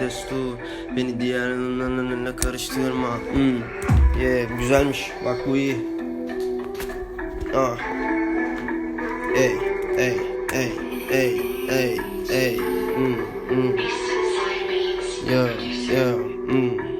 destur Beni diğerlerine karıştırma hmm. Yeah güzelmiş bak bu iyi Ah Ey ey ey ey ey ey hmm, hmm. Yeah yeah hmm.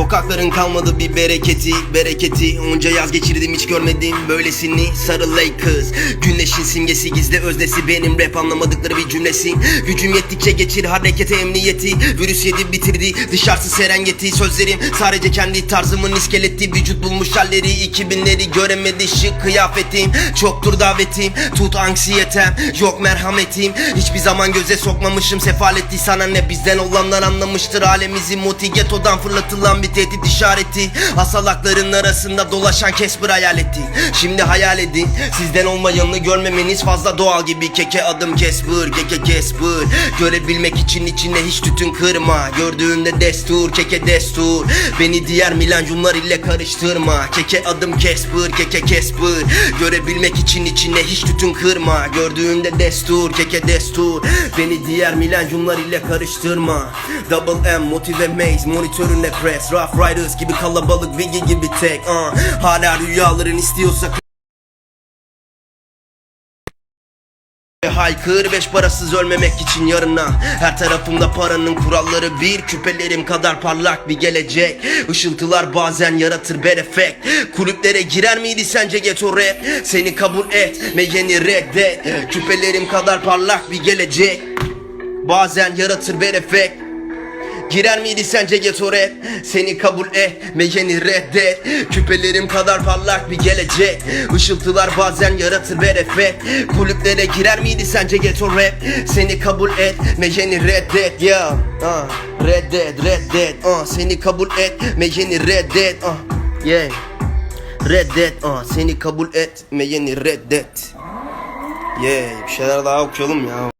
Sokakların kalmadı bir bereketi Bereketi. Onca yaz geçirdim hiç görmedim Böylesini. Sarı Lakers Güneşin simgesi gizli öznesi. Benim rap anlamadıkları bir cümlesi. Gücüm yettikçe geçir harekete emniyeti. Virüs yedi bitirdi dışarısı serengeti. Sözlerim sadece kendi tarzımın iskeleti Vücut bulmuş halleri 2000'leri göremedi. Şık kıyafetim Çoktur davetim. Tut anksiyetem Yok merhametim. Hiçbir zaman göze sokmamışım sefaleti Sana ne bizden olanlar anlamıştır. Alemizi motigetodan fırlatılan bir tehdit işareti Hasalakların arasında dolaşan Casper hayaleti Şimdi hayal edin Sizden olmayanını görmemeniz fazla doğal gibi. Keke adım Casper Keke Casper. Görebilmek için içine hiç tütün kırma. Gördüğünde destur Keke destur. Beni diğer milenyumlar ile karıştırma. Keke adım Casper Keke Casper. Görebilmek için içine hiç tütün kırma. Gördüğünde destur Keke destur. Beni diğer milenyumlar ile karıştırma. Double M motive maze monitörüne press Rough Riders gibi kalabalık Biggie gibi tek uh. Hala rüyaların istiyorsa Haykır beş parasız ölmemek için yarına. Her tarafımda paranın kuralları bir Küpelerim kadar parlak bir gelecek. Işıltılar bazen yaratır bad effect Kulüplere girer miydi sence ghetto rap? Seni kabul et ve yeni reddet. Küpelerim kadar parlak bir gelecek. Bazen yaratır bad effect Girer miydi sence ghetto rap? Seni kabul et ve reddet Küpelerim kadar parlak bir gelecek Işıltılar bazen yaratır bad effect Kulüplere girer miydi sence ghetto rap? Seni kabul et ve reddet yeah. uh, Reddet reddet uh, Seni kabul et ve reddet uh, yeah. Reddet uh, Seni kabul et ve reddet Yeah bir şeyler daha okuyalım ya